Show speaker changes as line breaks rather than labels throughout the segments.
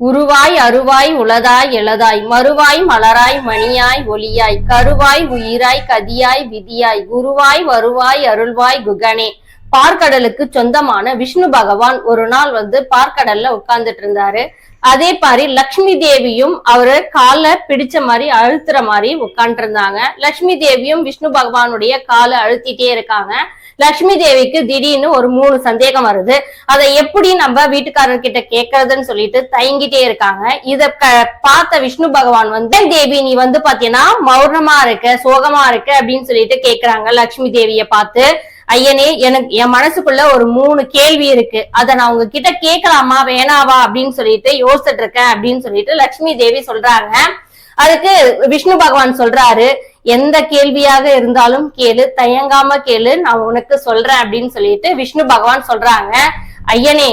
உருவாய் அருவாய் உளதாய் எளதாய் மறுவாய் மலராய் மணியாய் ஒளியாய் கருவாய் உயிராய் கதியாய் விதியாய் குருவாய் வருவாய் அருள்வாய் குகனே. பார்க்கடலுக்கு சொந்தமான விஷ்ணு பகவான் ஒரு நாள் வந்து பார்க்கடல்ல உட்கார்ந்துட்டு இருந்தாரு அதே மாதிரி லக்ஷ்மி தேவியும் அவரு காலை பிடிச்ச மாதிரி அழுத்துற மாதிரி உட்காந்துருந்தாங்க லக்ஷ்மி தேவியும் விஷ்ணு பகவானுடைய காலை அழுத்திட்டே இருக்காங்க. லக்ஷ்மி தேவிக்கு திடீர்னு ஒரு மூணு சந்தேகம் வருது. அதை எப்படி நம்ம வீட்டுக்காரர்கிட்ட கேட்கறதுன்னு சொல்லிட்டு தயங்கிட்டே இருக்காங்க. இத க- பார்த்த விஷ்ணு பகவான் வந்து தேவி நீ வந்து பாத்தீங்கன்னா மௌனமா இருக்க சோகமா இருக்க அப்படின்னு சொல்லிட்டு கேக்குறாங்க லக்ஷ்மி தேவிய பார்த்து. ஐயனே எனக்கு என் மனசுக்குள்ள ஒரு மூணு கேள்வி இருக்கு. அத நான் உங்ககிட்ட கேட்கலாமா வேணாவா? அப்படின்னு சொல்லிட்டு யோசிச்சுட்டு இருக்கேன் அப்படின்னு சொல்லிட்டு லட்சுமி தேவி சொல்றாங்க. அதுக்கு விஷ்ணு பகவான் சொல்றாரு எந்த கேள்வியாக இருந்தாலும் கேளு தயங்காம கேளு நான் உனக்கு சொல்றேன் அப்படின்னு சொல்லிட்டு விஷ்ணு பகவான் சொல்றாங்க. ஐயனே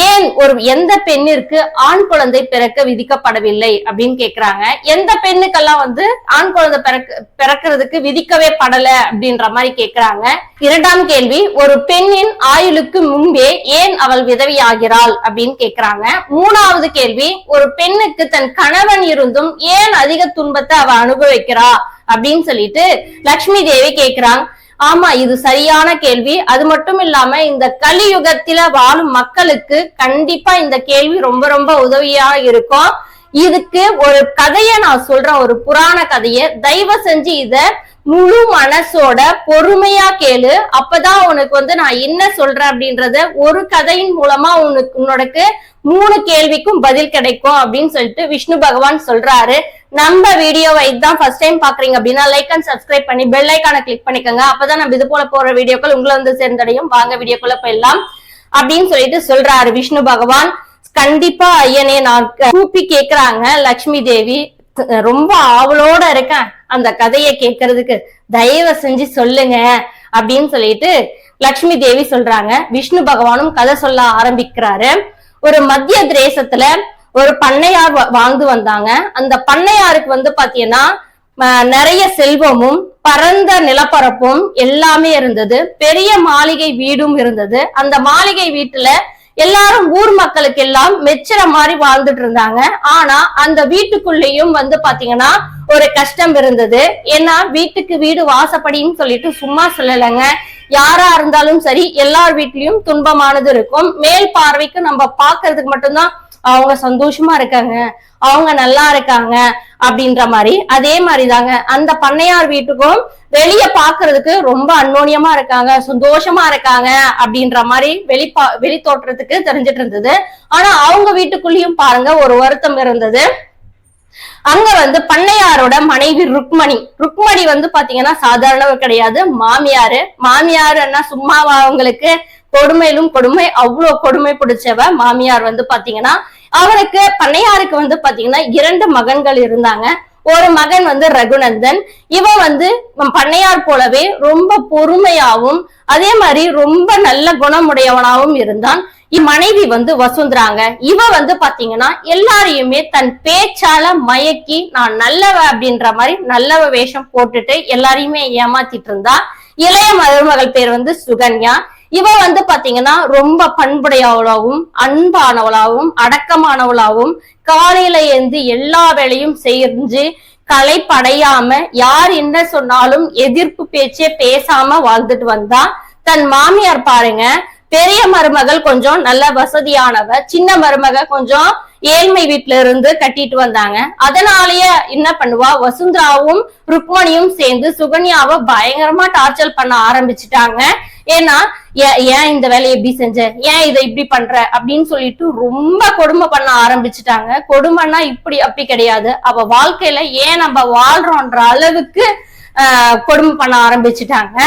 ஏன் ஒரு எந்த பெண்ணிற்கு ஆண் குழந்தை பிறக்க விதிக்கப்படவில்லை அப்படின்னு கேக்குறாங்க. எந்த பெண்ணுக்கெல்லாம் வந்து ஆண் குழந்தை பிறக்க பிறக்கிறதுக்கு விதிக்கவே படல அப்படின்ற மாதிரி கேக்குறாங்க. இரண்டாம் கேள்வி ஒரு பெண்ணின் ஆயுளுக்கு முன்பே ஏன் அவள் விதவி ஆகிறாள் அப்படின்னு கேக்குறாங்க. மூணாவது கேள்வி ஒரு பெண்ணுக்கு தன் கணவன் இருந்தும் ஏன் அதிக துன்பத்தை அவ அனுபவிக்கிறா அப்படின்னு சொல்லிட்டு லக்ஷ்மி தேவி கேக்குறாங்க. ஆமா இது சரியான கேள்வி. அது மட்டும் இல்லாம இந்த கலியுகத்தில வாழும் மக்களுக்கு கண்டிப்பா இந்த கேள்வி ரொம்ப ரொம்ப உதவியா இருக்கும். இதுக்கு ஒரு கதைய நான் சொல்றேன். ஒரு புராண கதைய. தயவு செஞ்சு இத முழு மனசோட பொறுமையா கேளு. அப்பதான் உனக்கு வந்து நான் என்ன சொல்றேன் அப்படின்றத ஒரு கதையின் மூலமா உனக்கு உன்னோடக்கு மூணு கேள்விக்கும் பதில் கிடைக்கும் அப்படின்னு சொல்லிட்டு விஷ்ணு பகவான் சொல்றாரு. நம்ம வீடியோவை இதுதான் ஃபர்ஸ்ட் டைம் பாக்குறீங்க அப்படின்னா லைக் அண்ட் சப்ஸ்கிரைப் பண்ணி பெல் ஐக்கான கிளிக் பண்ணிக்கோங்க. அப்பதான் நம்ம இது போல போற வீடியோக்கள் உங்களை வந்து சேர்ந்தடையும். வாங்க வீடியோக்குள்ள போயிடலாம். அப்படின்னு சொல்லிட்டு சொல்றாரு விஷ்ணு பகவான். கண்டிப்பா ஐயனே நான் கூப்பி கேக்குறாங்க லக்ஷ்மி தேவி. ரொம்ப ஆவலோட இருக்கேன் அந்த கதையை கேட்கறதுக்கு தயவு செஞ்சு சொல்லுங்க அப்படின்னு சொல்லிட்டு லக்ஷ்மி தேவி சொல்றாங்க. விஷ்ணு பகவானும் கதை சொல்ல ஆரம்பிக்கிறாரு. ஒரு மத்திய தேசத்துல ஒரு பண்ணையார் வாழ்ந்து வந்தாங்க. அந்த பண்ணையாருக்கு வந்து பாத்தீங்கன்னா நிறைய செல்வமும் பரந்த நிலப்பரப்பும் எல்லாமே இருந்தது. பெரிய மாளிகை வீடும் இருந்தது. அந்த மாளிகை வீட்டுல எல்லாரும் ஊர் மக்களுக்கு எல்லாம் மெச்சுற மாதிரி வாழ்ந்துட்டு இருந்தாங்க. ஆனா அந்த வீட்டுக்குள்ளேயும் வந்து பாத்தீங்கன்னா ஒரு கஷ்டம் இருந்தது. ஏன்னா வீட்டுக்கு வீடு வாசப்படின்னு சொல்லிட்டு சும்மா சொல்லலைங்க. யாரா இருந்தாலும் சரி எல்லார் வீட்லயும் துன்பமானது இருக்கும். மேல் பார்வைக்கு நம்ம பாக்குறதுக்கு மட்டும்தான் அவங்க சந்தோஷமா இருக்காங்க அவங்க நல்லா இருக்காங்க அப்படின்ற மாதிரி. அதே மாதிரிதாங்க. அந்த பண்ணையார் வீட்டுக்கும் வெளிய பாக்குறதுக்கு ரொம்ப அன்னோனியமா இருக்காங்க சந்தோஷமா இருக்காங்க அப்படின்ற மாதிரி வெளி வெளி தோற்றத்துக்கு தெரிஞ்சிட்டு இருந்தது. ஆனா அவங்க வீட்டுக்குள்ளேயும் பாருங்க ஒரு வருத்தம் இருந்தது. அங்க வந்து பண்ணையாரோட மனைவி ருக்மணி. ருக்மணி வந்து பாத்தீங்கன்னா சாதாரணவர் கிடையாது மாமியாரு. மாமியாருன்னா சும்மாவா அவங்களுக்கு கொடுமையிலும் கொடுமை அவ்வளவு கொடுமை பிடிச்சவ மாமியார் வந்து பாத்தீங்கன்னா அவருக்கு பண்ணையாருக்கு வந்து பாத்தீங்கன்னா இரண்டு மகன்கள் இருந்தாங்க. ஒரு மகன் வந்து ரகுநந்தன். இவன் வந்து பண்ணையார் போலவே ரொம்ப பொறுமையாவும் அதே மாதிரி ரொம்ப நல்ல குணமுடையவனாகவும் இருந்தான். இவ் மனைவி வந்து வசுந்தராங்க. இவ வந்து பாத்தீங்கன்னா எல்லாரையுமே தன் பேச்சால மயக்கி நான் நல்லவ அப்படின்ற மாதிரி நல்லவ வேஷம் போட்டுட்டு எல்லாரையுமே ஏமாத்திட்டு இருந்தா. இளைய மருமகள் பேர் வந்து சுகன்யா. இவ வந்து பாத்தீங்கன்னா ரொம்ப பண்புடையவளாகவும் அன்பானவளாகவும் அடக்கமானவளாகவும் காலையில இருந்து எல்லா வேலையும் செஞ்சு களைப்படையாம யார் என்ன சொன்னாலும் எதிர்ப்பு பேச்சே பேசாம வாழ்ந்துட்டு வந்தா தன் மாமியார் பாருங்க பெரிய மருமகள் கொஞ்சம் நல்ல வசதியானவ சின்ன மருமக கொஞ்சம் ஏழ்மை வீட்டுல இருந்து கட்டிட்டு வந்தாங்க. அதனாலயே என்ன பண்ணுவா? வசுந்தராவும் ருக்மணியும் சேர்ந்து சுகன்யாவை பயங்கரமா டார்ச்சர் பண்ண ஆரம்பிச்சிட்டாங்க. ஏன்னா ஏ- ஏன் இந்த வேலையை எப்படி செஞ்ச? ஏன் இதை இப்படி பண்ற? அப்படின்னு சொல்லிட்டு ரொம்ப கொடுமை பண்ண ஆரம்பிச்சுட்டாங்க. கொடுமைன்னா இப்படி அப்படி கிடையாது. அவ வாழ்க்கையில ஏன் நம்ம வாழ்றோன்ற அளவுக்கு ஆஹ் கொடுமை பண்ண ஆரம்பிச்சுட்டாங்க.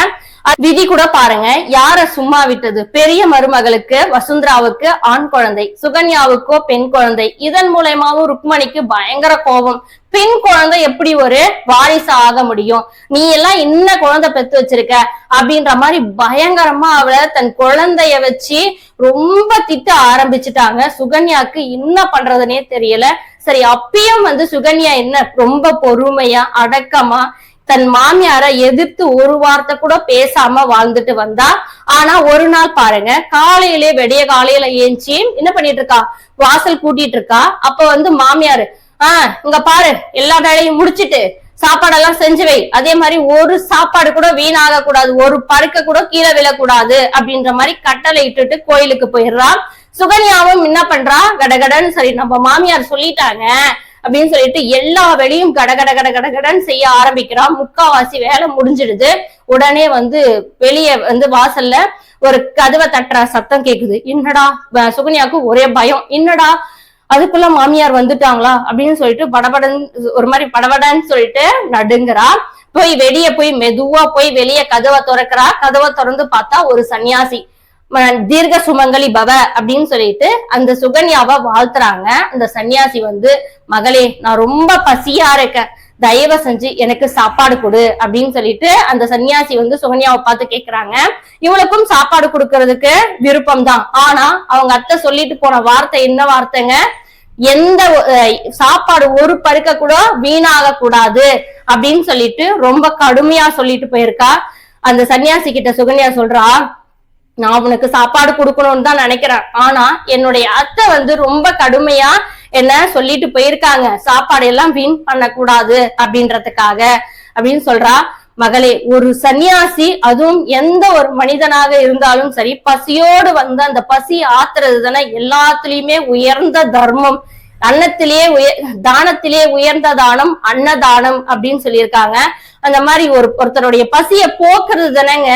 விதி கூட பாருங்க. யார சும்மா விட்டது? பெரிய மருமகளுக்கு வசுந்தராவுக்கு ஆண் குழந்தை சுகன்யாவுக்கோ பெண் குழந்தை. இதன் மூலயமாவும் ருக்மணிக்கு பயங்கர கோபம். பெண் குழந்தை எப்படி ஒரு வாரிசு ஆக முடியும்? நீ எல்லாம் என்ன குழந்தை பெத்து வச்சிருக்க? அப்படின்ற மாதிரி பயங்கரமா அவளை தன் குழந்தைய வச்சு ரொம்ப திட்ட ஆரம்பிச்சுட்டாங்க. சுகன்யாக்கு என்ன பண்றதுனே தெரியல. சரி அப்பயும் வந்து சுகன்யா என்ன ரொம்ப பொறுமையா அடக்கமா தன் மாமியார எதிர்த்து ஒரு வார்த்தை கூட பேசாம வாழ்ந்துட்டு வந்தா. ஆனா ஒரு நாள் பாருங்க காலையிலே வெடிய காலையில ஏஞ்சி என்ன பண்ணிட்டு இருக்கா? வாசல் கூட்டிட்டு இருக்கா. அப்ப வந்து மாமியாரு ஆஹ் இங்க பாரு எல்லா வேலையும் முடிச்சிட்டு சாப்பாடெல்லாம் செஞ்சு வை. அதே மாதிரி ஒரு சாப்பாடு கூட வீணாக கூடாது ஒரு பருக்க கூட கீழே விழக்கூடாது அப்படின்ற மாதிரி கட்டளை இட்டுட்டு கோயிலுக்கு போயிடுறான். சுகன்யாவும் என்ன பண்றா? கடகடன்னு சரி நம்ம மாமியார் சொல்லிட்டாங்க. அப்படின்னு சொல்லிட்டு எல்லா வேலையும் கட கட கட கடன் செய்ய ஆரம்பிக்கிறான். முக்காவாசி வேலை முடிஞ்சிடுது. உடனே வந்து வெளியே வந்து வாசல்ல ஒரு கதவை தட்டுற. சத்தம் கேக்குது. என்னடா? சுகன்யாவுக்கு ஒரே பயம். என்னடா? அதுக்குள்ள மாமியார் வந்துட்டாங்களா? அப்படின்னு சொல்லிட்டு படபடன் ஒரு மாதிரி படபடன்னு சொல்லிட்டு நடுங்குறா. போய் வெளியே போய் மெதுவா போய் வெளியே கதவை திறக்கிறா. கதவை திறந்து பார்த்தா ஒரு சன்னியாசி. தீர்க்க சுமங்கலி பவ அப்படின்னு சொல்லிட்டு அந்த சுகன்யாவை வாழ்த்துறாங்க. அந்த சன்னியாசி வந்து மகளே நான் ரொம்ப பசியா இருக்கேன். தயவு செஞ்சு எனக்கு சாப்பாடு கொடு. அப்படின்னு சொல்லிட்டு அந்த சன்னியாசி வந்து சுகன்யாவை பார்த்து கேக்குறாங்க. இவளுக்கும் சாப்பாடு கொடுக்கறதுக்கு விருப்பம் தான் ஆனா அவங்க அத்தை சொல்லிட்டு போன வார்த்தை என்ன வார்த்தைங்க? எந்த சாப்பாடு ஒரு பருக்க கூட வீணாக கூடாது அப்படின்னு சொல்லிட்டு ரொம்ப கடுமையா சொல்லிட்டு போயிருக்கா. அந்த சன்னியாசி கிட்ட சுகன்யா சொல்றா நான் உனக்கு சாப்பாடு கொடுக்கணும்னு தான் நினைக்கிறேன். ஆனா என்னுடைய அத்தை வந்து ரொம்ப கடுமையா என்ன சொல்லிட்டு போயிருக்காங்க. சாப்பாடு எல்லாம் வீண் பண்ணக்கூடாது அப்படின்றதுக்காக அப்படின்னு சொல்றா. மகளே ஒரு சன்னியாசி அதுவும் எந்த ஒரு மனிதனாக இருந்தாலும் சரி பசியோடு வந்து அந்த பசி ஆத்துறது தானே எல்லாத்துலயுமே உயர்ந்த தர்மம். அன்னத்திலேயே உயர் தானத்திலே உயர்ந்த தானம் அன்னதானம் அப்படின்னு சொல்லியிருக்காங்க. அந்த மாதிரி ஒரு ஒருத்தருடைய பசியை போக்குறது தானேங்க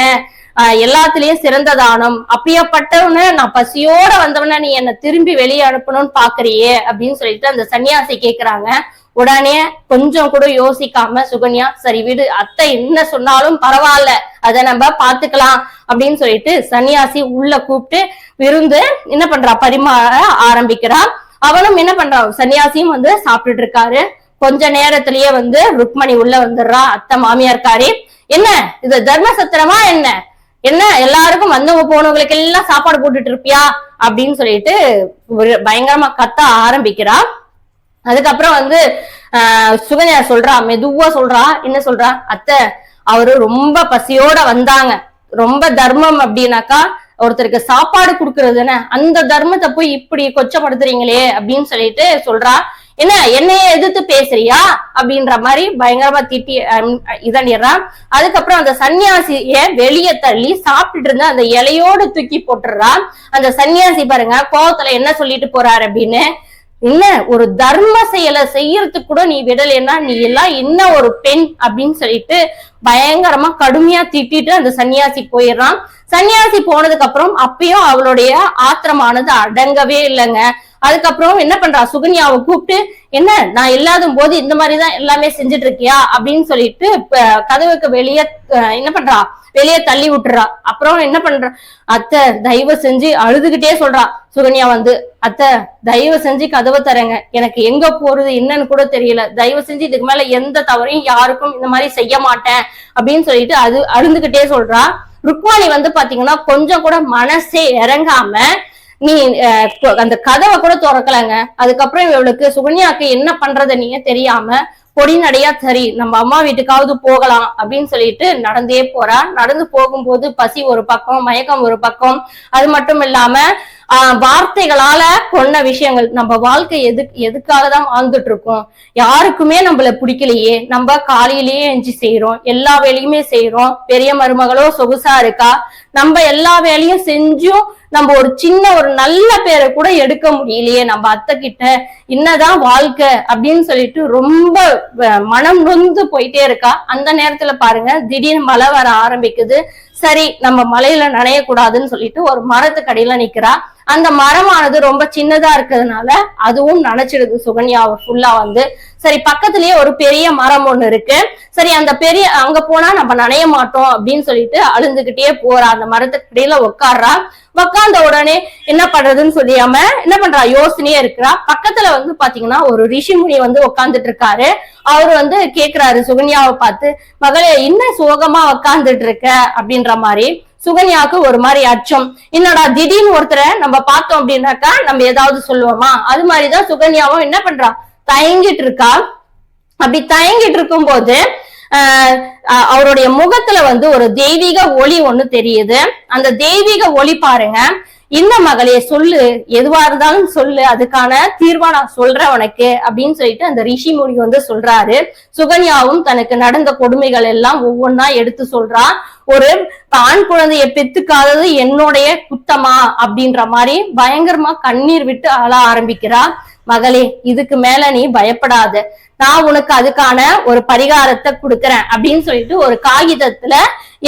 எல்லாத்துலயும் சிறந்த தானம். அப்படியாப்பட்டவன நான் பசியோட வந்தவன நீ என்ன திரும்பி வெளியே அனுப்பணும்னு பாக்குறியே அப்படின்னு சொல்லிட்டு அந்த சன்னியாசி கேக்குறாங்க. உடனே கொஞ்சம் கூட யோசிக்காம சுகன்யா சரி விடு அத்தை என்ன சொன்னாலும் பரவாயில்ல அதை நம்ம பாத்துக்கலாம் அப்படின்னு சொல்லிட்டு சன்னியாசி உள்ள கூப்பிட்டு விருந்து என்ன பண்றா பரிமாற ஆரம்பிக்கிறா. அவனும் என்ன பண்றான் சன்னியாசியும் வந்து சாப்பிட்டுட்டு இருக்காரு. கொஞ்ச நேரத்திலேயே வந்து ருக்மணி உள்ள வந்துடுறா. அத்தை மாமியார்காரி என்ன இது தர்ம சத்திரமா என்ன? என்ன எல்லாருக்கும் வந்தவங்க போனவங்களுக்கு எல்லாம் சாப்பாடு போட்டுட்டு இருப்பியா? அப்படின்னு சொல்லிட்டு ஒரு பயங்கரமா கத்த ஆரம்பிக்கிறா. அதுக்கப்புறம் வந்து ஆஹ் சுகன்யா சொல்றா மெதுவா சொல்றா. என்ன சொல்றா? அத்தை அவரு ரொம்ப பசியோட வந்தாங்க. ரொம்ப தர்மம் அப்படின்னாக்கா ஒருத்தருக்கு சாப்பாடு கொடுக்கறதுன்னு அந்த தர்மத்தை போய் இப்படி கொச்சப்படுத்துறீங்களே அப்படின்னு சொல்லிட்டு சொல்றா. என்ன என்னைய எதிர்த்து பேசுறியா? அப்படின்ற மாதிரி பயங்கரமா திட்டி ஹம், இதனிடுறான் அதுக்கப்புறம் அந்த சன்னியாசிய வெளியே தள்ளி சாப்பிட்டுட்டு இருந்த அந்த இலையோடு தூக்கி போட்டுறான் அந்த சன்னியாசி பாருங்க கோவத்துல என்ன சொல்லிட்டு போறாரு அப்படின்னு என்ன ஒரு தர்ம செயலை செய்யறதுக்கு கூட நீ விடலைன்னா நீ எல்லாம் என்ன ஒரு பெண் அப்படின்னு சொல்லிட்டு பயங்கரமா கடுமையா திட்டிட்டு அந்த சன்னியாசி போயிடுறான். சன்னியாசி போனதுக்கு அப்புறம் அப்பயும் அவளுடைய ஆத்திரமானது அடங்கவே இல்லைங்க. அதுக்கப்புறம் என்ன பண்றா? சுகன்யாவை கூப்பிட்டு என்ன நான் இல்லாத போது இந்த மாதிரிதான் எல்லாமே செஞ்சுட்டு இருக்கியா அப்படின்னு சொல்லிட்டு கதவுக்கு வெளியே என்ன பண்றா? வெளியே தள்ளி விட்டுறா. அப்புறம் என்ன பண்றா? அத்தை தயவு செஞ்சு அழுதுகிட்டே சொல்றா சுகன்யா வந்து. அத்தை தயவு செஞ்சு கதவை தரேங்க எனக்கு எங்க போறது? என்னன்னு கூட தெரியல. தயவு செஞ்சு இதுக்கு மேல எந்த தவறையும் யாருக்கும் இந்த மாதிரி செய்ய மாட்டேன். அப்படின்னு சொல்லிட்டு அது அழுந்துகிட்டே சொல்றா. ருக்மாணி வந்து பாத்தீங்கன்னா கொஞ்சம் கூட மனசே இறங்காம நீ அந்த கதவை கூட திறக்கலங்க. அதுக்கப்புறம் இவளுக்கு சுகன்யாக்கு என்ன பண்றத நீங்க தெரியாம பொடி நடையா சரி நம்ம அம்மா வீட்டுக்காவது போகலாம் அப்படின்னு சொல்லிட்டு நடந்தே போறா. நடந்து போகும்போது பசி ஒரு பக்கம் மயக்கம் ஒரு பக்கம். அது மட்டும் இல்லாம ஆஹ் வார்த்தைகளால கொன்ன விஷயங்கள். நம்ம வாழ்க்கை எது எதுக்காக தான் வாழ்ந்துட்டு இருக்கோம் யாருக்குமே நம்மள பிடிக்கலையே. நம்ம காலையிலேயே எஞ்சி செய்யறோம் எல்லா வேலையுமே செய்யறோம் பெரிய மருமகளோ சொகுசா இருக்கா? நம்ம எல்லா வேலையும் செஞ்சும் நம்ம ஒரு சின்ன ஒரு நல்ல பேரை கூட எடுக்க முடியலையே. நம்ம அத்தை கிட்ட என்னதான் வாழ்க்கை அப்படின்னு சொல்லிட்டு ரொம்ப மனம் நொந்து போயிட்டே இருக்கா. அந்த நேரத்துல பாருங்க திடீர்னு மழை வர ஆரம்பிக்குது. சரி நம்ம மலையில நனையக்கூடாதுன்னு சொல்லிட்டு ஒரு மரத்துக்கு அடியில நிக்கிறா. அந்த மரமானது ரொம்ப சின்னதா இருக்கிறதுனால அதுவும் நனைச்சிடுது சுகன்யா. ஃபுல்லா வந்து சரி பக்கத்துலயே ஒரு பெரிய மரம் ஒண்ணு இருக்கு. சரி அந்த பெரிய அங்க போனா நம்ம நனைய மாட்டோம் அப்படின்னு சொல்லிட்டு அழுந்துகிட்டே போறா. அந்த மரத்துக்கு இடையில உட்கார்றா உட்காந்த உடனே என்ன பண்றதுன்னு சொல்லியாம என்ன பண்றா? யோசனையே இருக்கிறா. பக்கத்துல வந்து பாத்தீங்கன்னா ஒரு ரிஷிமுனி வந்து உட்காந்துட்டு இருக்காரு அவரு வந்து கேக்குறாரு சுகன்யாவை பார்த்து மகளே என்ன சோகமா உட்கார்ந்துட்டு இருக்க அப்படின்ற மாதிரி. சுகன்யாவுக்கு ஒரு மாதிரி அச்சம். என்னடா திடீர்னு ஒருத்தரை நம்ம பார்த்தோம் அப்படின்னாக்கா நம்ம ஏதாவது சொல்லுவோமா? அது மாதிரிதான் சுகன்யாவும் என்ன பண்றா? தயங்கிட்டு இருக்கா அப்படி தயங்கிட்டு இருக்கும் போது அவருடைய முகத்துல வந்து ஒரு தெய்வீக ஒளி ஒண்ணு தெரியுது. அந்த தெய்வீக ஒளி பாருங்க. இந்த மகளே சொல்லு எதுவா இருந்தாலும் சொல்லு அதுக்கான தீர்வா நான் சொல்றேன் உனக்கு அப்படின்னு சொல்லிட்டு அந்த ரிஷி முனி வந்து சொல்றாரு. சுகன்யாவும் தனக்கு நடந்த கொடுமைகள் எல்லாம் ஒவ்வொன்னா எடுத்து சொல்றா. ஒரு ஆண் குழந்தைய பெத்துக்காதது என்னுடைய குத்தமா அப்படின்ற மாதிரி பயங்கரமா கண்ணீர் விட்டு அழ ஆரம்பிக்கிறா. மகளே இதுக்கு மேல நீ பயப்படாத. நான் உனக்கு அதுக்கான ஒரு பரிகாரத்தை கொடுக்கறேன் அப்படின்னு சொல்லிட்டு ஒரு காகிதத்துல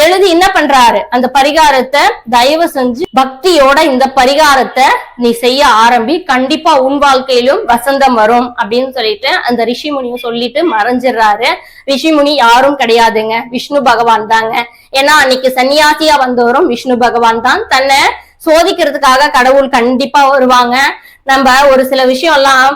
எழுதி என்ன பண்றாரு? அந்த பரிகாரத்தை தயவு செஞ்சு பக்தியோட இந்த பரிகாரத்தை நீ செய்ய ஆரம்பி கண்டிப்பா உன் வாழ்க்கையிலும் வசந்தம் வரும் அப்படின்னு சொல்லிட்டு அந்த ரிஷிமுனியும் சொல்லிட்டு மறைஞ்சிடுறாரு. ரிஷிமுனி யாரும் கிடையாதுங்க. விஷ்ணு பகவான் தாங்க. ஏன்னா அன்னைக்கு சன்னியாசியா வந்தவரும் விஷ்ணு பகவான் தான். தன்னை சோதிக்கிறதுக்காக கடவுள் கண்டிப்பா வருவாங்க. நம்ம ஒரு சில விஷயம் எல்லாம்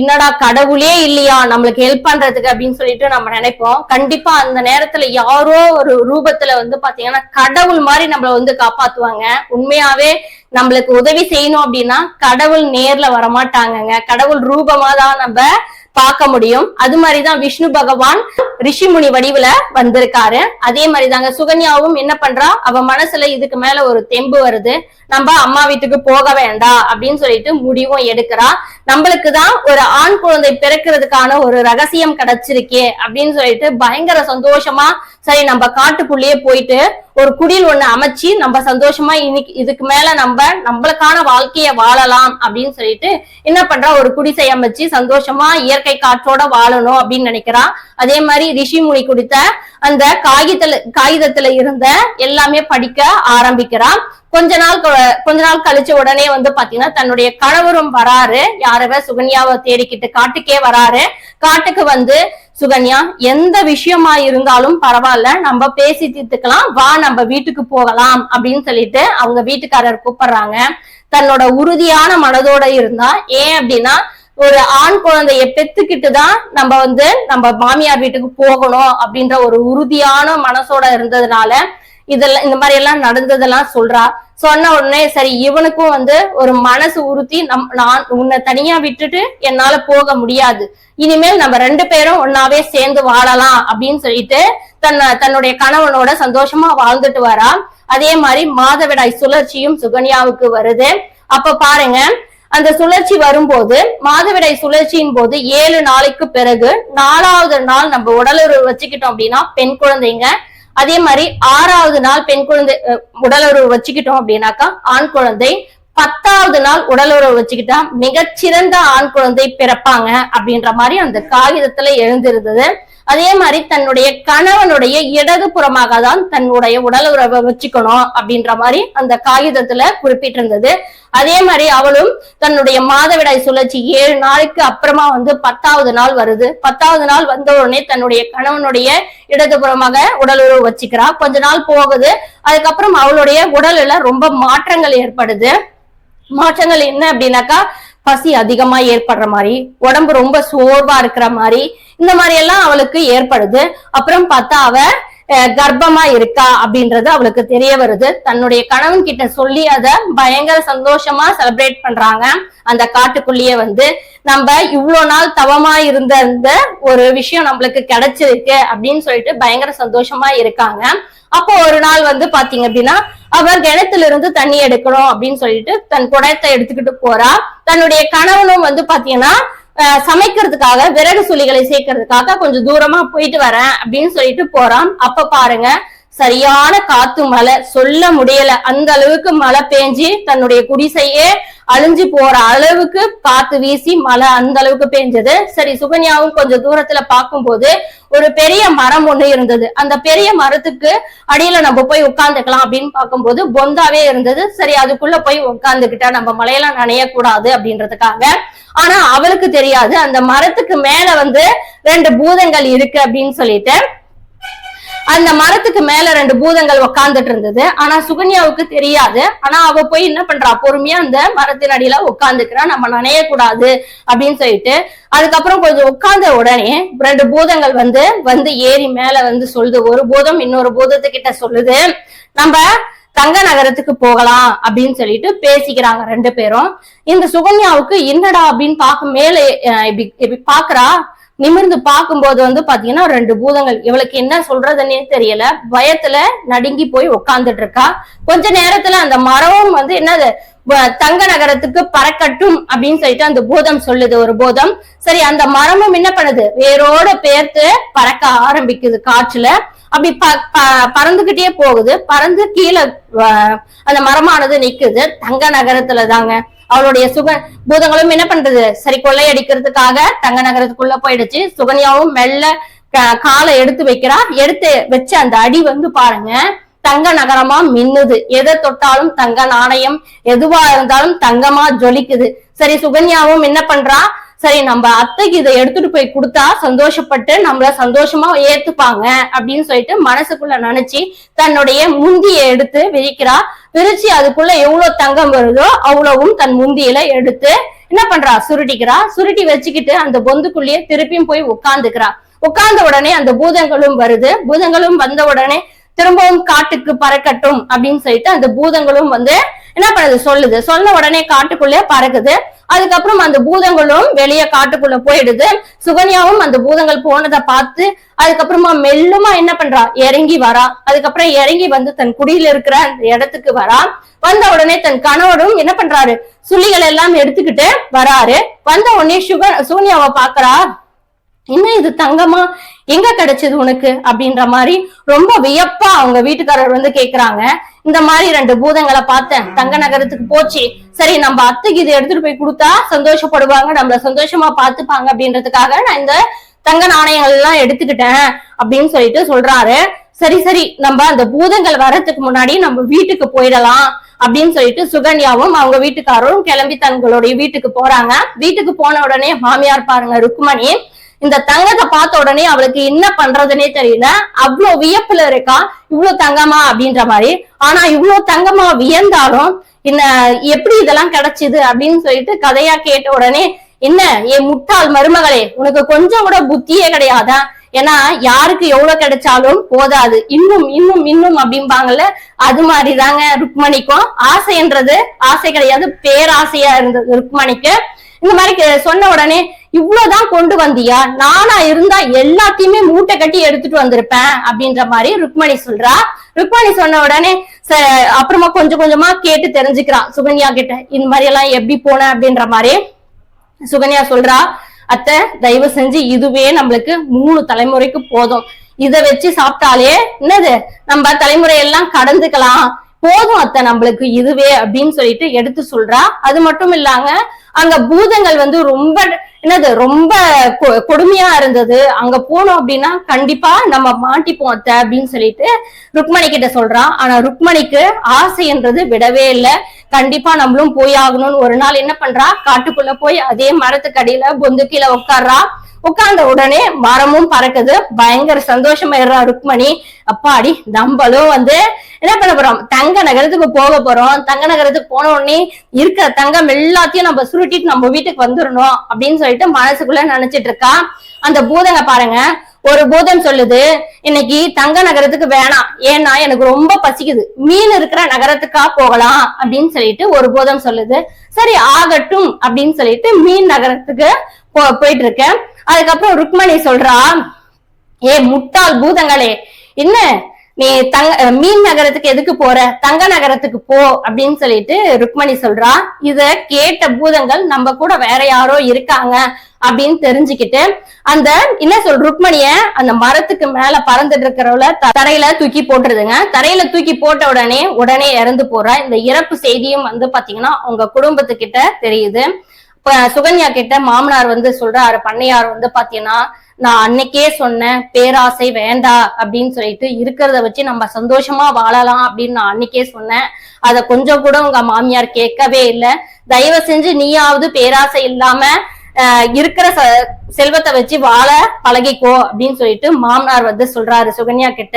என்னடா கடவுளே இல்லையா? நம்மளுக்கு ஹெல்ப் பண்றதுக்கு அப்படின்னு சொல்லிட்டு நம்ம நினைப்போம். கண்டிப்பா அந்த நேரத்துல யாரோ ஒரு ரூபத்துல வந்து பாத்தீங்கன்னா கடவுள் மாதிரி நம்மள வந்து காப்பாத்துவாங்க. உண்மையாவே நம்மளுக்கு உதவி செய்யணும் அப்படின்னா கடவுள் நேர்ல வரமாட்டாங்கங்க. கடவுள் ரூபமா தான் நம்ம பார்க்க முடியும். அது மாதிரிதான் விஷ்ணு பகவான் ரிஷிமுனி வடிவுல வந்திருக்காரு. அதே மாதிரிதாங்க சுகன்யாவும் என்ன பண்றா? அவ மனசுல இதுக்கு மேல ஒரு தெம்பு வருது. நம்ம அம்மா வீட்டுக்கு போக வேண்டாம் அப்படின்னு சொல்லிட்டு முடிவும் எடுக்கிறா. நம்மளுக்கு தான் ஒரு ஆண் குழந்தை பிறக்கிறதுக்கான ஒரு ரகசியம் கிடைச்சிருக்கே அப்படின்னு சொல்லிட்டு பயங்கர சந்தோஷமா சரி நம்ம காட்டுக்குள்ளேயே போயிட்டு ஒரு குடில் ஒண்ணு அமைச்சு நம்ம சந்தோஷமா இன்னைக்கு இதுக்கு மேல நம்ம நம்மளுக்கான வாழ்க்கைய வாழலாம் அப்படின்னு சொல்லிட்டு என்ன பண்றா? ஒரு குடிசை அமைச்சு சந்தோஷமா இயற்கை காற்றோட வாழணும் அப்படின்னு நினைக்கிறான் அதே மாதிரி ரிஷி முனி கொடுத்த அந்த காகிதத்துல காகிதத்துல இருந்த எல்லாமே படிக்க ஆரம்பிக்கிறான் கொஞ்ச நாள் கொஞ்ச நாள் கழிச்ச உடனே வந்து பாத்தீங்கன்னா தன்னுடைய கணவரும் வராரு. யாரவ? சுகன்யாவை தேடிக்கிட்டு காட்டுக்கே வராரு. காட்டுக்கு வந்து சுகன்யா எந்த விஷயமா இருந்தாலும் பரவாயில்ல. நம்ம பேசி தீர்த்துக்கலாம். வா நம்ம வீட்டுக்கு போகலாம். அப்படின்னு சொல்லிட்டு அவங்க வீட்டுக்காரர் கூப்பிடுறாங்க. தன்னோட உறுதியான மனதோட இருந்தா ஏன் அப்படின்னா ஒரு ஆண் குழந்தைய பெத்துக்கிட்டு தான் நம்ம வந்து நம்ம மாமியார் வீட்டுக்கு போகணும் அப்படின்ற ஒரு உறுதியான மனசோட இருந்ததுனால இதெல்லாம் இந்த மாதிரி எல்லாம் நடந்ததெல்லாம் சொல்றா. சொன்ன உடனே சரி இவனுக்கும் வந்து ஒரு மனசு உறுத்தி நம் நான் உன்னை தனியா விட்டுட்டு என்னால போக முடியாது. இனிமேல் நம்ம ரெண்டு பேரும் ஒன்னாவே சேர்ந்து வாழலாம் அப்படின்னு சொல்லிட்டு தன்னை தன்னுடைய கணவனோட சந்தோஷமா வாழ்ந்துட்டு வரா. அதே மாதிரி மாதவிடாய் சுழற்சியும் சுகன்யாவுக்கு வருது. அப்ப பாருங்க அந்த சுழற்சி வரும்போது மாதவிடாய் சுழற்சியின் போது ஏழு நாளைக்கு பிறகு நாலாவது நாள் நம்ம உடலுறவு வச்சுக்கிட்டோம் அப்படின்னா பெண் குழந்தைங்க அதே மாதிரி ஆறாவது நாள் பெண் குழந்தை உடலுறவு வச்சுக்கிட்டோம் அப்படின்னாக்கா ஆண் குழந்தை பத்தாவது நாள் உடலுறவு வச்சுக்கிட்டா மிகச்சிறந்த ஆண் குழந்தை பிறப்பாங்க அப்படின்ற மாதிரி அந்த காகிதத்துல எழுந்திருந்தது. அதே மாதிரி தன்னுடைய கணவனுடைய இடது புறமாக தான் தன்னுடைய உடல் உறவை வச்சுக்கணும் அப்படின்ற மாதிரி அந்த காகிதத்துல குறிப்பிட்டிருந்தது. அதே மாதிரி அவளும் தன்னுடைய மாதவிடாய் சுழற்சி ஏழு நாளுக்கு அப்புறமா வந்து பத்தாவது நாள் வருது. பத்தாவது நாள் வந்த உடனே தன்னுடைய கணவனுடைய இடதுபுறமாக உடலுறவு வச்சுக்கிறா. கொஞ்ச நாள் போகுது. அதுக்கப்புறம் அவளுடைய உடல்ல ரொம்ப மாற்றங்கள் ஏற்படுது. மாற்றங்கள் என்ன அப்படின்னாக்கா பசி அதிகமா ஏற்படுற மாதிரி உடம்பு ரொம்ப சோர்வா இருக்கிற மாதிரி இந்த மாதிரி எல்லாம் அவளுக்கு ஏற்படுது. அப்புறம் பார்த்தா அவ கர்ப்பமா இருக்கா அப்படின்றது அவளுக்கு தெரிய வருது. தன்னுடைய கணவன் கிட்ட சொல்லி அத பயங்கர சந்தோஷமா செலிப்ரேட் பண்றாங்க. அந்த காட்டுக்குள்ளேயே வந்து நம்ம இவ்வளவு நாள் தவமா இருந்த இந்த ஒரு விஷயம் நம்மளுக்கு கிடைச்சிருக்கு அப்படின்னு சொல்லிட்டு பயங்கர சந்தோஷமா இருக்காங்க. அப்போ ஒரு நாள் வந்து பாத்தீங்க அப்படின்னா அவ கிணத்துல இருந்து தண்ணி எடுக்கணும் அப்படின்னு சொல்லிட்டு தன் குடத்தை எடுத்துக்கிட்டு போறா தன்னுடைய கணவனும் வந்து பாத்தீங்கன்னா சமைக்கிறதுக்காக விறகு சுளிகளை சேர்க்கறதுக்காக கொஞ்சம் தூரமா போயிட்டு வரேன் அப்படின்னு சொல்லிட்டு போறான். அப்ப பாருங்க சரியான காத்து மழை. சொல்ல முடியல. அந்த அளவுக்கு மழை பேஞ்சு தன்னுடைய குடிசையே அழிஞ்சு போற அளவுக்கு காத்து வீசி மழை அந்த அளவுக்கு பெஞ்சது. சரி சுகன்யாவும் கொஞ்சம் தூரத்துல பார்க்கும்போது ஒரு பெரிய மரம் ஒண்ணு இருந்தது. அந்த பெரிய மரத்துக்கு அடியில நம்ம போய் உட்கார்ந்துக்கலாம் அப்படின்னு பார்க்கும்போது பொந்தாவே இருந்தது. சரி அதுக்குள்ள போய் உட்கார்ந்துக்கிட்டா நம்ம மலையெல்லாம் நனையக்கூடாது அப்படின்றதுக்காக. ஆனா அவளுக்கு தெரியாது. அந்த மரத்துக்கு மேல வந்து ரெண்டு பூதங்கள் இருக்கு அப்படின்னு சொல்லிட்டு. அந்த மரத்துக்கு மேல ரெண்டு பூதங்கள் உட்காந்துட்டு இருந்தது. ஆனா சுகன்யாவுக்கு தெரியாது. ஆனா அவ போய் என்ன பண்றா? பொறுமையா அந்த மரத்தின் அடியில உட்காந்துக்கிறா நம்ம நனையக்கூடாது அப்படின்னு சொல்லிட்டு அதுக்கப்புறம் கொஞ்சம் உட்கார்ந்த உடனே ரெண்டு பூதங்கள் வந்து வந்து ஏறி மேல வந்து சொல்லுது. ஒரு பூதம் இன்னொரு பூதத்துக்கிட்ட சொல்லுது. நம்ம தங்க நகரத்துக்கு போகலாம் அப்படின்னு சொல்லிட்டு பேசிக்கிறாங்க ரெண்டு பேரும். இந்த சுகன்யாவுக்கு என்னடா அப்படின்னு பார்க்க மேல இப்படி இப்படி பாக்குறா நிமிர்ந்து பார்க்கும்போது வந்து பாத்தீங்கன்னா ரெண்டு பூதங்கள். இவளுக்கு என்ன சொல்றதுன்னே தெரியல. பயத்துல நடுங்கி போய் உட்காந்துட்டு இருக்கா கொஞ்ச நேரத்துல அந்த மரமும் வந்து என்னது வ- தங்க நகரத்துக்கு பறக்கட்டும் அப்படின்னு சொல்லிட்டு அந்த பூதம் சொல்லுது ஒரு பூதம். சரி அந்த மரமும் என்ன பண்ணுது? வேரோட பேர்த்து பறக்க ஆரம்பிக்குது காற்றுல. அப்படி ப- ப- பறந்துகிட்டே போகுது. பறந்து கீழே அந்த மரமானது நிக்குது. தங்க நகரத்துல தாங்க. அவளுடைய சுக பூதங்களும் என்ன பண்றது? சரி கொள்ளையடிக்கிறதுக்காக தங்க நகரத்துக்குள்ள போயிடுச்சு. சுகன்யாவும் மெல்ல காலை எடுத்து வைக்கிறா. எடுத்து வச்ச அந்த அடி வந்து பாருங்க தங்க நகரமா மின்னுது. எதை தொட்டாலும் தங்க நாணயம் எதுவா இருந்தாலும் தங்கமா ஜொலிக்குது. சரி சுகன்யாவும் என்ன பண்றா? சரி நம்ம அத்தைக்கு இதை எடுத்துட்டு போய் கொடுத்தா சந்தோஷப்பட்டு நம்மள சந்தோஷமா ஏத்துப்பாங்க அப்படின்னு சொல்லிட்டு மனசுக்குள்ள நினைச்சு தன்னுடைய முந்திய எடுத்து விரிக்கிறா. விரிச்சு அதுக்குள்ள எவ்வளவு தங்கம் வருதோ அவ்வளவும் தன் முந்தியில எடுத்து என்ன பண்றா? சுருட்டிக்கிறா. சுருட்டி வச்சுக்கிட்டு அந்த பொந்துக்குள்ளேயே திருப்பியும் போய் உட்கார்ந்துக்கிறா உட்கார்ந்த உடனே அந்த பூதங்களும் வருது. பூதங்களும் வந்த உடனே திரும்பவும் காட்டுக்கு பறக்கட்டும் அப்படின்னு சொல்லிட்டு அந்த பூதங்களும் வந்து என்ன பண்ணுது? சொல்லுது. சொன்ன உடனே காட்டுக்குள்ளே பறக்குது. அதுக்கப்புறம் அந்த பூதங்களும் வெளியே காட்டுக்குள்ள போயிடுது. சுகன்யாவும் அந்த பூதங்கள் போனதை பார்த்து அதுக்கப்புறமா மெல்லுமா என்ன பண்றா? இறங்கி வரா. அதுக்கப்புறம் இறங்கி வந்து தன் குடியில இருக்கிற அந்த இடத்துக்கு வரா. வந்த உடனே தன் கணவரும் என்ன பண்றாரு? சுள்ளிகள் எல்லாம் எடுத்துக்கிட்டு வராரு. வந்த உடனே சுக சூன்யாவை பாக்குறா என்ன இது தங்கமா? எங்க கிடைச்சது உனக்கு? அப்படின்ற மாதிரி ரொம்ப வியப்பா அவங்க வீட்டுக்காரர் வந்து கேக்குறாங்க. இந்த மாதிரி ரெண்டு பூதங்களை பார்த்தேன். தங்க நகரத்துக்கு போச்சு. சரி நம்ம அத்தைக்கு இதை எடுத்துட்டு போய் கொடுத்தா சந்தோஷப்படுவாங்க நம்மள சந்தோஷமா பாத்துப்பாங்க அப்படின்றதுக்காக நான் இந்த தங்க நாணயங்கள் எல்லாம் எடுத்துக்கிட்டேன் அப்படின்னு சொல்லிட்டு சொல்றாரு. சரி சரி நம்ம அந்த பூதங்கள் வர்றதுக்கு முன்னாடி நம்ம வீட்டுக்கு போயிடலாம் அப்படின்னு சொல்லிட்டு சுகன்யாவும் அவங்க வீட்டுக்காரரும் கிளம்பி தங்களுடைய வீட்டுக்கு போறாங்க. வீட்டுக்கு போன உடனே மாமியார் பாருங்க ருக்மணி. இந்த தங்கத்தை பார்த்த உடனே அவளுக்கு என்ன பண்றதுனே தெரியல. அவ்வளவு வியப்புல இருக்கா இவ்வளவு தங்கமா அப்படின்ற மாதிரி. ஆனா இவ்வளவு தங்கமா வியந்தாலும் இந்த எப்படி இதெல்லாம் கிடைச்சிது அப்படின்னு சொல்லிட்டு கதையா கேட்ட உடனே என்ன என் முட்டாள் மருமகளே உனக்கு கொஞ்சம் கூட புத்தியே கிடையாதா? ஏன்னா யாருக்கு எவ்வளவு கிடைச்சாலும் போதாது. இன்னும் இன்னும் இன்னும் அப்படிம்பாங்கல்ல? அது மாதிரிதாங்க ருக்மணிக்கும் ஆசைன்றது ஆசை கிடையாது பேராசையா இருந்தது ருக்மணிக்கு. இந்த மாதிரி சொன்ன உடனே இவ்வளவுதான் கொண்டு வந்தியா? நானா இருந்தா எல்லாத்தையுமே மூட்டை கட்டி எடுத்துட்டு வந்திருப்பேன் அப்படின்ற மாதிரி ருக்மணி சொல்றா. ருக்மணி சொன்ன உடனே ச- அப்புறமா கொஞ்சம் கொஞ்சமா கேட்டு தெரிஞ்சுக்கிறான் சுகன்யா கிட்ட. இந்த மாதிரி எல்லாம் எப்படி போன அப்படின்ற மாதிரி சுகன்யா சொல்றா அத்தை தயவு செஞ்சு இதுவே நம்மளுக்கு மூணு தலைமுறைக்கு போதும். இத வச்சு சாப்பிட்டாலே என்னது? நம்ம தலைமுறையெல்லாம் கடந்துக்கலாம். போதும் அத்தை நம்மளுக்கு இதுவே அப்படின்னு சொல்லிட்டு எடுத்து சொல்றா. அது மட்டும் இல்லாம அங்க பூதங்கள் வந்து ரொம்ப என்னது ரொம்ப கொ- கொடுமையா இருந்தது. அங்க போனோம் அப்படின்னா கண்டிப்பா நம்ம மாட்டிப்போம் அத்தை அப்படின்னு சொல்லிட்டு ருக்மணி கிட்ட சொல்றான். ஆனா ருக்மணிக்கு ஆசைன்றது விடவே இல்லை. கண்டிப்பா நம்மளும் போய் ஆகணும்னு ஒரு நாள் என்ன பண்றா? காட்டுக்குள்ள போய் அதே மரத்துக்கு அடியில பொந்து கீழே உட்கார்றா. உட்கார்ந்த உடனே மரமும் பறக்குது. பயங்கர சந்தோஷமாயிடுறா ருக்மணி. அப்பாடி நம்மளும் வந்து என்ன பண்ண போறோம்? தங்க நகரத்துக்கு போக போறோம். தங்க நகரத்துக்கு போன உடனே இருக்கிற தங்கம் எல்லாத்தையும் நம்ம சுருட்டிட்டு நம்ம வீட்டுக்கு வந்துடணும் அப்படின்னு சொல்லிட்டு மனசுக்குள்ள நினைச்சிட்டு இருக்கா. அந்த பூதங்க பாருங்க ஒரு பூதம் சொல்லுது இன்னைக்கு தங்க நகரத்துக்கு வேணாம். ஏன்னா எனக்கு ரொம்ப பசிக்குது. மீன் இருக்கிற நகரத்துக்கா போகலாம். அப்படின்னு சொல்லிட்டு ஒரு பூதம் சொல்லுது. சரி ஆகட்டும் அப்படின்னு சொல்லிட்டு மீன் நகரத்துக்கு போயிட்டு இருக்கேன் அதுக்கப்புறம் ருக்மணி சொல்றா ஏ முட்டாள் பூதங்களே என்ன? நீ தங்க மீன் நகரத்துக்கு எதுக்கு போற? தங்க நகரத்துக்கு போ அப்படின்னு சொல்லிட்டு ருக்மணி சொல்றா. இத கேட்ட பூதங்கள் நம்ம கூட வேற யாரோ இருக்காங்க அப்படின்னு தெரிஞ்சுக்கிட்டு அந்த என்ன சொல் ருக்மணிய அந்த மரத்துக்கு மேல பறந்துட்டு இருக்கிறவள த- தரையில தூக்கி போட்டுருதுங்க. தரையில தூக்கி போட்ட உடனே உடனே இறந்து போறா. இந்த இறப்பு செய்தியும் வந்து பாத்தீங்கன்னா உங்க குடும்பத்துக்கிட்ட தெரியுது. சுகன்யா கிட்ட மாமனார் வந்து சொல்றாரு பண்ணையார் வந்து பாத்தீங்கன்னா நான் அன்னைக்கே சொன்னேன் பேராசை வேண்டா அப்படின்னு சொல்லிட்டு இருக்கிறத வச்சு நம்ம சந்தோஷமா வாழலாம் அப்படின்னு நான் அன்னைக்கே சொன்னேன். அதை கொஞ்சம் கூட உங்க மாமியார் கேட்கவே இல்லை. தயவு செஞ்சு நீயாவது பேராசை இல்லாம இருக்கிற செல்வத்தை வச்சு வாழ பழகிக்கோ அப்படின்னு சொல்லிட்டு மாமனார் வந்து சொல்றாரு. சுகன்யா கிட்ட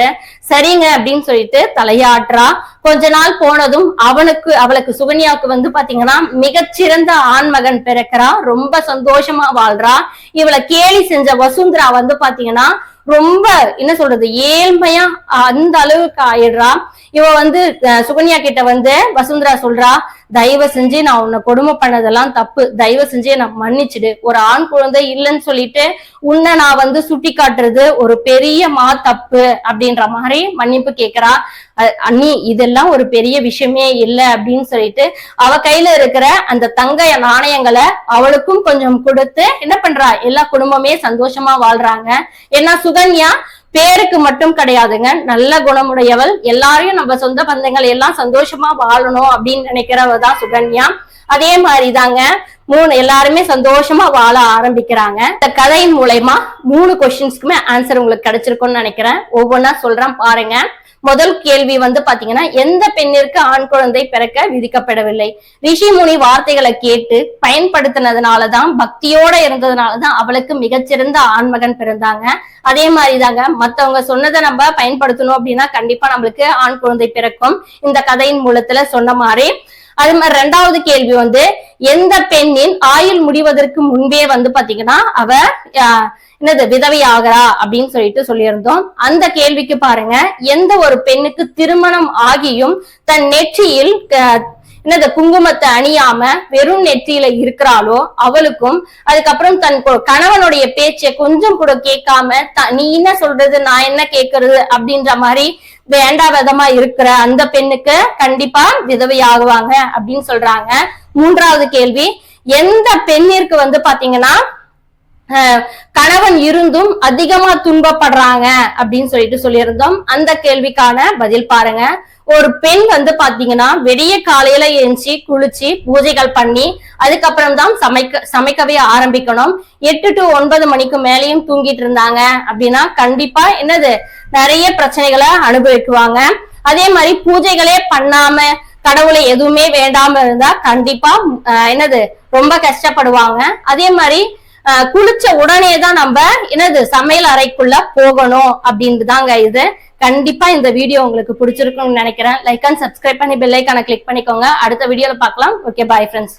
சரிங்க அப்படின்னு சொல்லிட்டு தலையாட்டுறா கொஞ்ச நாள் போனதும் அவனுக்கு அவளுக்கு சுகன்யாவுக்கு வந்து பாத்தீங்கன்னா மிகச்சிறந்த ஆண்மகன் பிறக்கிறான் ரொம்ப சந்தோஷமா வாழ்றா. இவளை கேலி செஞ்ச வசுந்தரா வந்து பாத்தீங்கன்னா ரொம்ப என்ன சொல்றது ஏழ்மையா அந்த அளவுக்கு ஆயிடுறா. இவ வந்து சுகன்யா கிட்ட வந்து வசுந்தரா சொல்றா தயவு செஞ்சு நான் உன்னை கொடுமை பண்ணதெல்லாம் தப்பு. தயவு செஞ்சு நான் மன்னிச்சிடு. ஒரு ஆண் குழந்தை இல்லைன்னு சொல்லிட்டு உன்னை நான் வந்து சுட்டி காட்டுறது ஒரு பெரிய மா தப்பு. அப்படின்ற மாதிரி மன்னிப்பு கேட்கிறா அண்ணி இதெல்லாம் ஒரு பெரிய விஷயமே இல்லை அப்படின்னு சொல்லிட்டு அவ கையில இருக்கிற அந்த தங்க நாணயங்களை அவளுக்கும் கொஞ்சம் கொடுத்து என்ன பண்றா? எல்லா குடும்பமே சந்தோஷமா வாழ்றாங்க. ஏன்னா சுகன்யா பேருக்கு மட்டும் கிடையாதுங்க. நல்ல குணமுடையவள். எல்லாரையும் நம்ம சொந்த பந்தங்கள் எல்லாம் சந்தோஷமா வாழணும் அப்படின்னு நினைக்கிறவ தான் சுகன்யா. அதே மாதிரிதாங்க மூணு எல்லாருமே சந்தோஷமா வாழ ஆரம்பிக்கிறாங்க. இந்த கதையின் மூலயமா மூணு கொஸ்டின்ஸ்க்குமே ஆன்சர் உங்களுக்கு கிடைச்சிருக்கும்னு நினைக்கிறேன். ஒவ்வொன்றா சொல்றேன் பாருங்க. முதல் கேள்வி வந்து பாத்தீங்கன்னா எந்த பெண்ணிற்கு ஆண் குழந்தை பிறக்க விதிக்கப்படவில்லை? ரிஷி முனி வார்த்தைகளை கேட்டு பயன்படுத்தினதுனாலதான் பக்தியோட இருந்ததுனாலதான் அவளுக்கு மிகச்சிறந்த ஆண்மகன் பிறந்தாங்க. அதே மாதிரிதாங்க மத்தவங்க சொன்னதை நம்ம பயன்படுத்தணும் அப்படின்னா கண்டிப்பா நம்மளுக்கு ஆண் குழந்தை பிறக்கும். இந்த கதையின் மூலத்துல சொன்ன மாதிரி. அது மாதிரி ரெண்டாவது கேள்வி வந்து எந்த பெண்ணின் ஆயுள் முடிவதற்கு முன்பே வந்து பாத்தீங்கன்னா அவ என்னது விதவை ஆகிறா அப்படின்னு சொல்லிட்டு சொல்லியிருந்தோம். அந்த கேள்விக்கு பாருங்க. எந்த ஒரு பெண்ணுக்கு திருமணம் ஆகியும் தன் நெற்றியில் என்னது குங்குமத்தை அணியாம வெறும் நெற்றியில இருக்கிறாளோ அவளுக்கும் அதுக்கப்புறம் தன் கணவனுடைய பேச்சை கொஞ்சம் கூட கேட்காம த- நீ என்ன சொல்றது நான் என்ன கேட்கறது அப்படின்ற மாதிரி வேண்டா விதமா இருக்கிற அந்த பெண்ணுக்கு கண்டிப்பா விதவை ஆகுவாங்க அப்படின்னு சொல்றாங்க. மூன்றாவது கேள்வி எந்த பெண்ணிற்கு வந்து பாத்தீங்கன்னா அஹ், கணவன் இருந்தும் அதிகமா துன்பப்படுறாங்க அப்படின்னு சொல்லிட்டு சொல்லியிருந்தோம். அந்த கேள்விக்கான பதில் பாருங்க. ஒரு பெண் வந்து பாத்தீங்கன்னா வெடிய காலையில எழுந்துச்சு குளிச்சு பூஜைகள் பண்ணி அதுக்கப்புறம் தான் சமைக்க சமைக்கவே ஆரம்பிக்கணும். எட்டு டு ஒன்பது மணிக்கு மேலேயும் தூங்கிட்டு இருந்தாங்க அப்படின்னா கண்டிப்பா என்னது? நிறைய பிரச்சனைகளை அனுபவிக்குவாங்க. அதே மாதிரி பூஜைகளே பண்ணாம கடவுளை எதுவுமே வேண்டாம இருந்தா கண்டிப்பா என்னது? ரொம்ப கஷ்டப்படுவாங்க. அதே மாதிரி குளிச்ச உடனே தான் நம்ம என்னது? சமையல் அறைக்குள்ள போகணும் அப்படின்ட்டு தாங்க இது. கண்டிப்பா இந்த வீடியோ உங்களுக்கு பிடிச்சிருக்கும்னு நினைக்கிறேன். லைக் அண்ட் சப்ஸ்கிரைப் பண்ணி பெல் ஐக்கான கிளிக் பண்ணிக்கோங்க. அடுத்த வீடியோல பார்க்கலாம். Okay bye friends